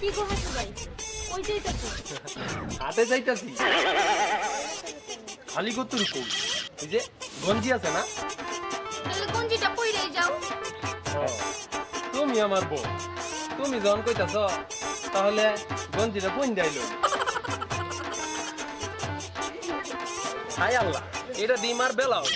কি গো হাসু ভাই? ওই যাইতাছে হাটে যাইতাছি। খালি কতুর কই? এই যে গঞ্জি আছে না? তাহলে গঞ্জিটা পইরেই যাও। তুমি আমার বউ। তুমি যখন কইতাছ তাহলে গঞ্জিটা বইন দাইল হাই আল্লাহ এটা ডিমার বেলাও।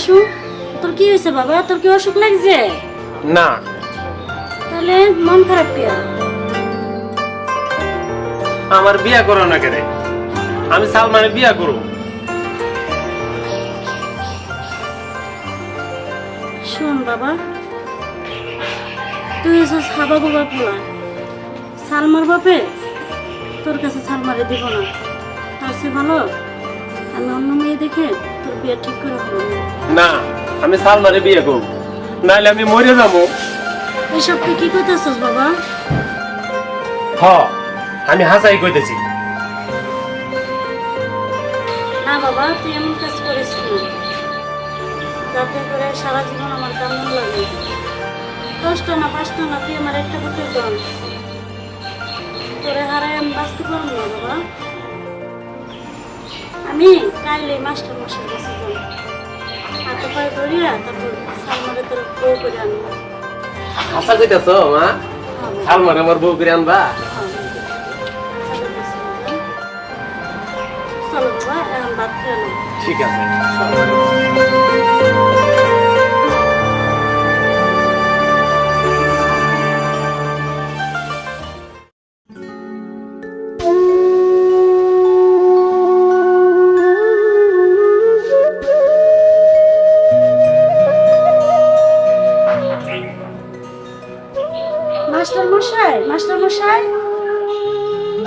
হাসু তোর কি হয়েছে বাবা? তোর কি অসুখ লাগছে? না। তাহলে মন খারাপ কে আমার বিয়া করো না কেন। আমি সালমানে বিয়া করব শোন বাবা তুই এসব হাবা বাবা পোলা সালমার বাপে তোর কাছে সালমারে দিব না। তার চেয়ে ভালো আমি অন্য মেয়ে দেখে বিয়ে ঠিক করে না আমি সালমানে বিয়ে করব। নাইলে আমি মরে যাব। এসব তুই কি করতেছিস বাবা? হ আমি হাসাই কইতেছি। না বাবা তুই এমন কাজ করিস যাতে করে সারা জীবন আমার কেমন লাগে। কষ্ট না কষ্ট না তুই আমার একটা কথা কর তোরে হারাই আমি বাঁচতে পারব না বাবা। আমি কাইলে মাস্টার মশাই কাছে যাব হাতে পায়ে ধরিয়া তারপর সালমারে তোর বউ করে আনব। হাসা কইতেছ মা? সালমার আমার বউ করে আনবা? চলো বাবা ভাত খেয়ে ঠিক আছে। মশাই মাস্টার মশাই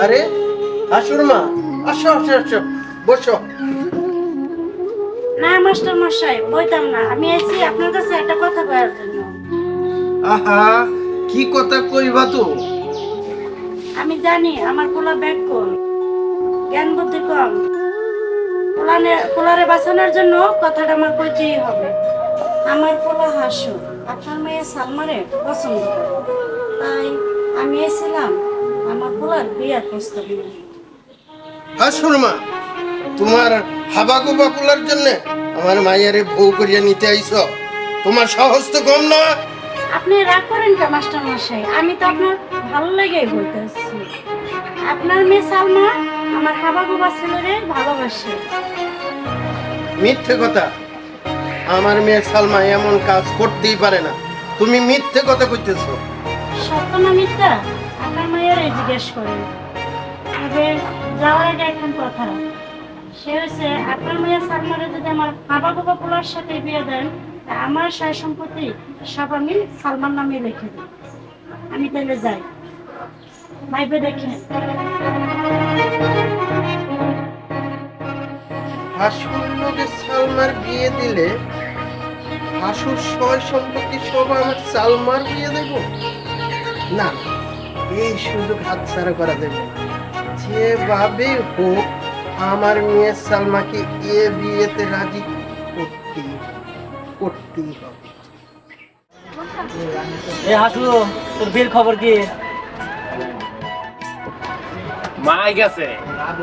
আরে আসুর মা। আসো আসো আসো। বসো। না মাস্টার মশাই বইতাম না। আমি এসেছি আপনার কাছে একটা কথা বলার জন্য। আহা কি কথা কইবা তো? আমি জানি আমার পোলা ব্যাগ কম জ্ঞান বুদ্ধি কম। পোলানে পোলারে বাঁচানোর জন্য কথাটা আমার কইতেই হবে। আমার পোলা হাসু। আপনার মেয়ে সালমারে পছন্দ। তাই আমি এসেছিলাম আমার পোলার বিয়ার প্রস্তাব নিয়ে। মা তোমার জন্য আমার মায়েরে বউ করিয়া নিতে আইছো। তোমার সাহস তো কম না। আপনি রাগ করেন কে মাস্টার মশাই? আমি তো আপনার ভালো লেগেই বলতেছি আপনার মেয়ে সালমা আমার ছেলেরে ভালোবাসে। মিথ্যে কথা। আমার মেয়ে সালমা এমন কাজ করতেই পারে না। তুমি মিথ্যে কথা কইতেছো। সত্য না মিথ্যা? আপনার মায়ের জিজ্ঞেস করেন তবে যাওয়ার আগে এখন কথা। সে হচ্ছে আপনার মেয়ে সালমারে যদি আমার বাবা বাবা পোলার সাথে বিয়ে দেন আমার সায় সম্পত্তি সব আমি সালমান নামে লিখে দিই আমি তাহলে যাই। ভাইবে দেখে। হাসুর লোকে সালমার বিয়ে দিলে, হাসুর সয় সম্পত্তি সব আমার সালমার বিয়ে দেব? না এই সুযোগ হাতছাড়া করা দেবে যেভাবে হোক আমার মেয়ে সালমাকে এ বিয়েতে রাজি করতেই করতেই হবে। এ হাসু তোর বিয়ের খবর কি? মা গেছে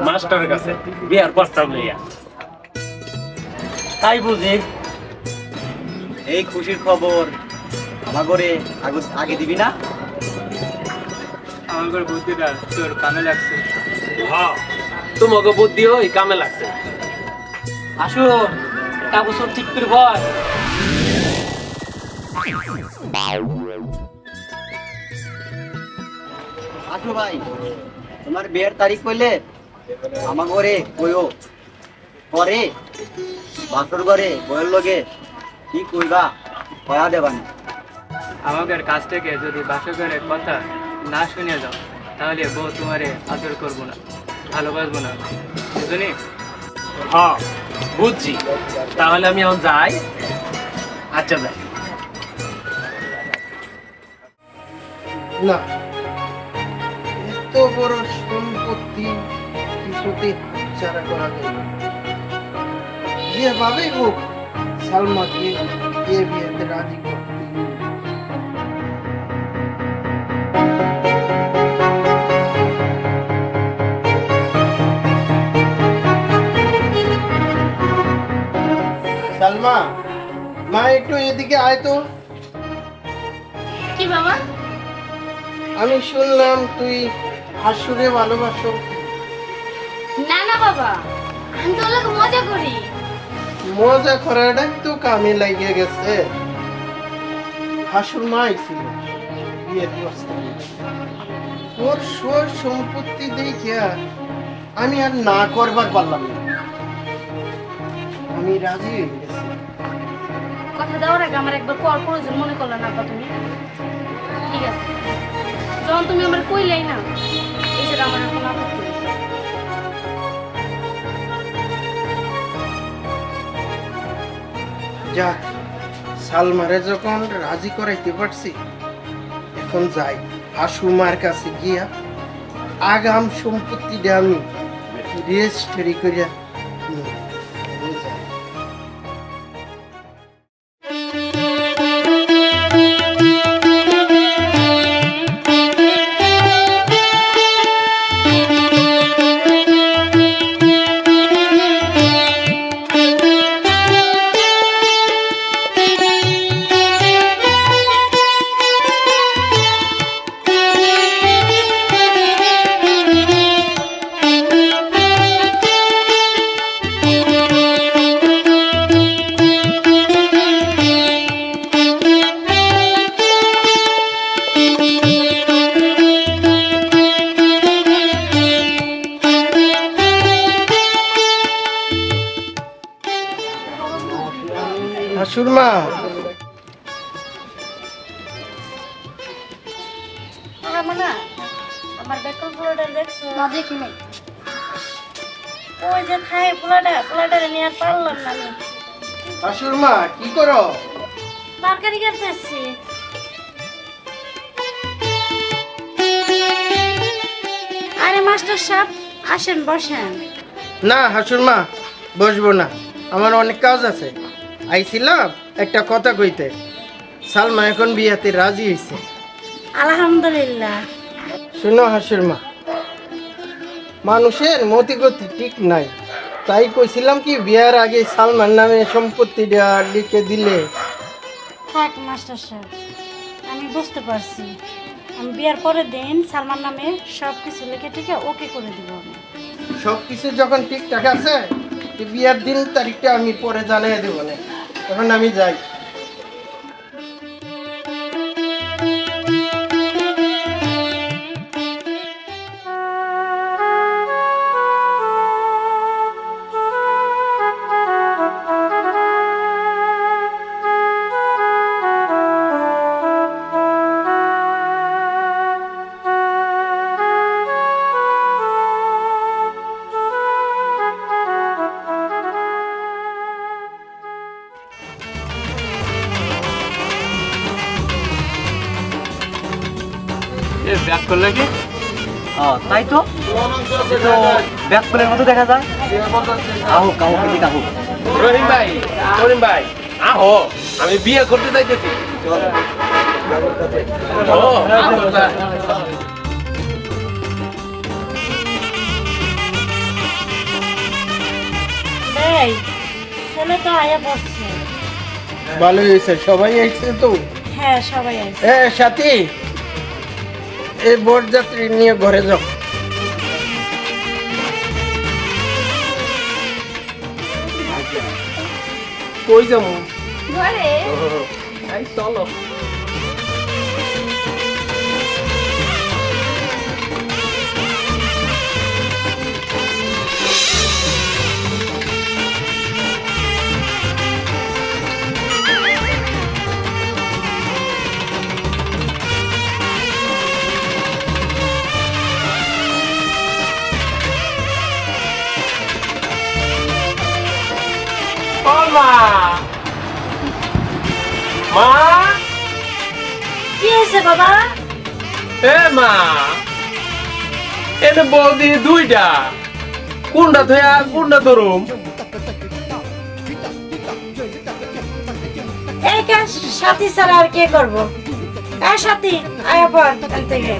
মাস্টারের কাছে বিয়ার প্রস্তাব লইয়া। তাই বুঝি? এই খুশির খবর আমার ঘরে আগে- আগে দিবি না? আমার বুদ্ধিটা তোর কানে লাগছে। হ্যাঁ তোমাকে বুদ্ধিও এই কামে লাগছে। কাগজ ঠিক করে ভয় আসো ভাই তোমার বিয়ের তারিখ কইলে আমার ঘরে কইও। পরে বাসর ঘরে বইয়ের লগে কি কইবা কয়া দেবানি। আমাদের কাছ থেকে যদি বাসকের কথা না শুনে যাও তাহলে বউ তোমারে আদর করব না ভালোবাসবো না। বুঝলি? হ্যাঁ বুঝছি। তাহলে আমি এখন যাই। আচ্ছা যাই। না এত বড় সম্পত্তি কিছুতে হাতছাড়া করা যায়। যেভাবেই হোক সালমাকে এ বিয়েতে রাজি সালমা মা একটু এদিকে আয় তো। কি বাবা? আমি শুনলাম তুই হাসুরে ভালোবাসো। না না বাবা আমি তো ওগুলোকে মজা করি। মজা করাটাই তো কামে লাগিয়ে গেছে। হাসুর মা ছিল বিয়ের প্রস্তাবে ওর সর সম্পত্তি দেখিয়া আমি আর না করবার পারলাম না। আমি রাজি হয়ে কথা দেওয়ার আগে আমার একবার কল প্রয়োজন মনে করলে না তুমি। ঠিক আছে। যখন তুমি আমার কইলেই না সেটা আমার এখন আপত্তি সালমারে যখন রাজি করাইতে পারছি, এখন যাই। হাসুমার কাছে গিয়া আগাম সম্পত্তিটা আমি রেজিস্ট্রি করিয়া মা। আমার বেকল পোলাটা দেখছ? না দেখি নাই। ওই যে পোলাটা পোলাটারে নিয়ে আর পারলাম না আমি। হাসুর মা কি করো? তরকারি কাটতেছি আরে মাস্টার সাহেব আসেন বসেন। না হাসুর মা বসবো না। আমার অনেক কাজ আছে। আইছিলাম একটা কথা কইতে সালমা এখন বিয়াতে রাজি হয়েছে আলহামদুলিল্লাহ। শুনো হাসুর মা মানুষের মতিগতি ঠিক নাই। তাই কইছিলাম কি বিয়ার আগে সালমান নামে সম্পত্তিটা লিখে দিলে। থাক মাস্টার সাহেব আমি বুঝতে পারছি। আমি বিয়ার পরের দিন সালমান নামে সব কিছু লিখে টিকে ওকে করে দিব আমি। সব কিছু যখন ঠিকঠাক আছে বিয়ার দিন তারিখটা আমি পরে জানিয়ে দেবো না এখন আমি যাই। ব্যাক করলে কি? তাই তো? ব্যাক ফুলের মতো দেখা যায়? আহুক আহুক এদিকে আহুক রহিম ভাই রহিম ভাই আহো আমি বিয়ে করতে যাইতেছি। ও, এই ছেলে তো আয়া পড়ছে। ভালোই হয়েছে সবাই আইছে তো? হ্যাঁ সবাই আছে এ সাথী এই বরযাত্রী নিয়ে ঘরে যাও। কই যাব? ঘরে? চলো। মা? কি হয়েছে বাবা? এ মা এনে বৌদি দুইটা। কোনটা থয়া কোনটা ধরুম? এই কাজ সাথী ছাড়া আর কে করব? সাথী আয় পর থেকে।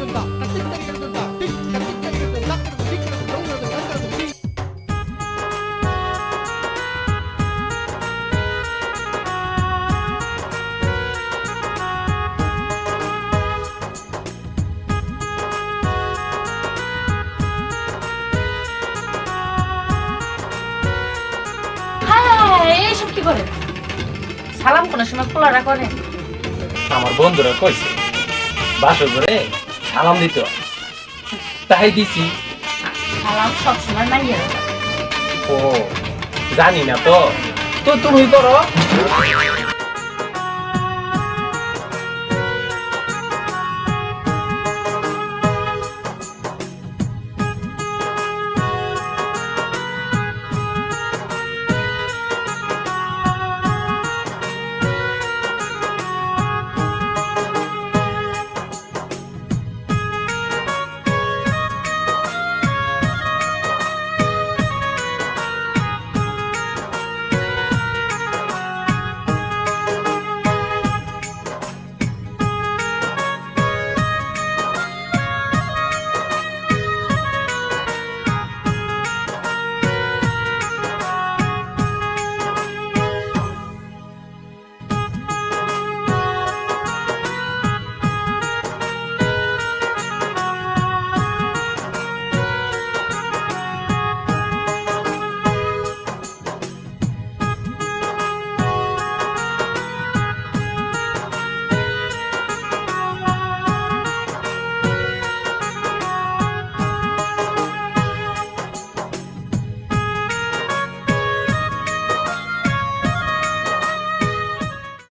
করে? সালাম কোনো সময় পোলারা করে। আমার বন্ধুরা কইছে বাসর করে সালাম দিত তাই দিছি। সালাম সবসময় নাই ও জানি না তো। তো তুমি করো।